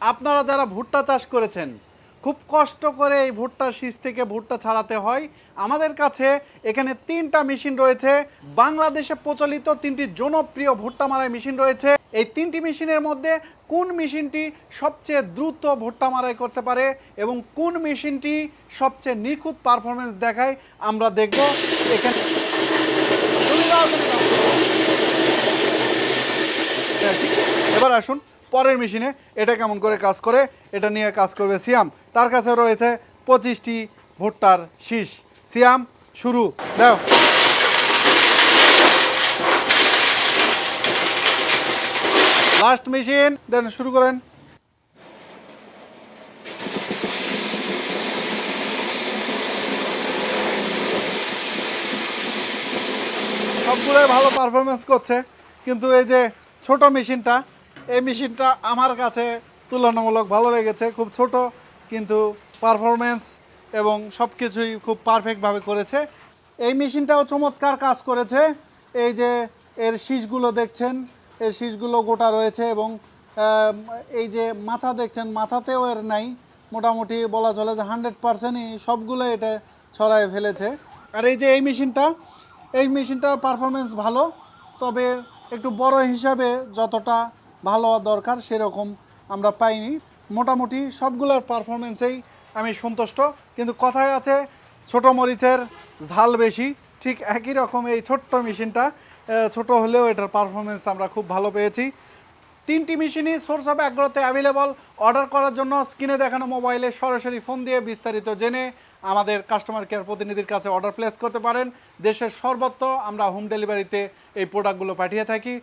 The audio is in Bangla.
আপনারা যারা ভুট্টা চাষ করেছেন, খুব কষ্ট করে এই ভুট্টা শীষ থেকে ভুট্টা ছাড়াতে হয়। আমাদের কাছে এখানে তিনটা মেশিন রয়েছে। বাংলাদেশে প্রচলিত তিনটি জনপ্রিয় ভুট্টা মারাই মেশিন রয়েছে। এই তিনটি মেশিনের মধ্যে কোন মেশিনটি সবচেয়ে দ্রুত ভুট্টা মারাই করতে পারে এবং কোন মেশিনটি সবচেয়ে নিখুঁত পারফরমেন্স দেখায়, আমরা দেখব। এখানে এবার আসুন। পরের মেশিনে এটা কেমন করে কাজ করে, এটা নিয়ে কাজ করবে সিয়াম। তার কাছে রয়েছে পঁচিশটি ভুট্টার শীষ। সিয়াম, শুরু, দাও। লাস্ট মেশিন দেন শুরু করেন। সবগুলোই ভালো পারফরমেন্স করছে, কিন্তু এই যে ছোট মেশিনটা এই মেশিনটা আমার কাছে তুলনামূলক ভালো লেগেছে, খুব ছোট, কিন্তু পারফরমেন্স এবং সব কিছুই খুব পারফেক্টভাবে করেছে। এই মেশিনটাও চমৎকার কাজ করেছে। এই যে এর শীষগুলো দেখছেন, এর শীষগুলো গোটা রয়েছে এবং এই যে মাথা দেখছেন, মাথাতেও এর নাই। মোটামুটি বলা চলে যে হান্ড্রেড পার্সেন্টই সবগুলো এটা ছড়ায় ফেলেছে। আর এই যে এই মেশিনটা, এই মেশিনটার পারফরমেন্স ভালো, তবে একটু বড় হিসাবে যতটা ভালো হওয়া দরকার, সেরকম আমরা পাইনি। মোটামুটি সবগুলোর পারফরমেন্সেই আমি সন্তুষ্ট। কিন্তু কথায় আছে, ছোট মরিচের ঝাল বেশি। ঠিক একই রকম এই ছোট্ট মেশিনটা ছোট হলেও এটার পারফরমেন্স আমরা খুব ভালো পেয়েছি। তিনটি মেশিনই সোর্স অফ অ্যাগ্রোতে অ্যাভেলেবল অর্ডার করার জন্য স্ক্রিনে দেখানো মোবাইলে সরাসরি ফোন দিয়ে বিস্তারিত জেনে আমাদের কাস্টমার কেয়ার প্রতিনিধির কাছে অর্ডার প্লেস করতে পারেন। দেশের সর্বত্র আমরা হোম ডেলিভারিতে এই প্রোডাক্টগুলো পাঠিয়ে থাকি।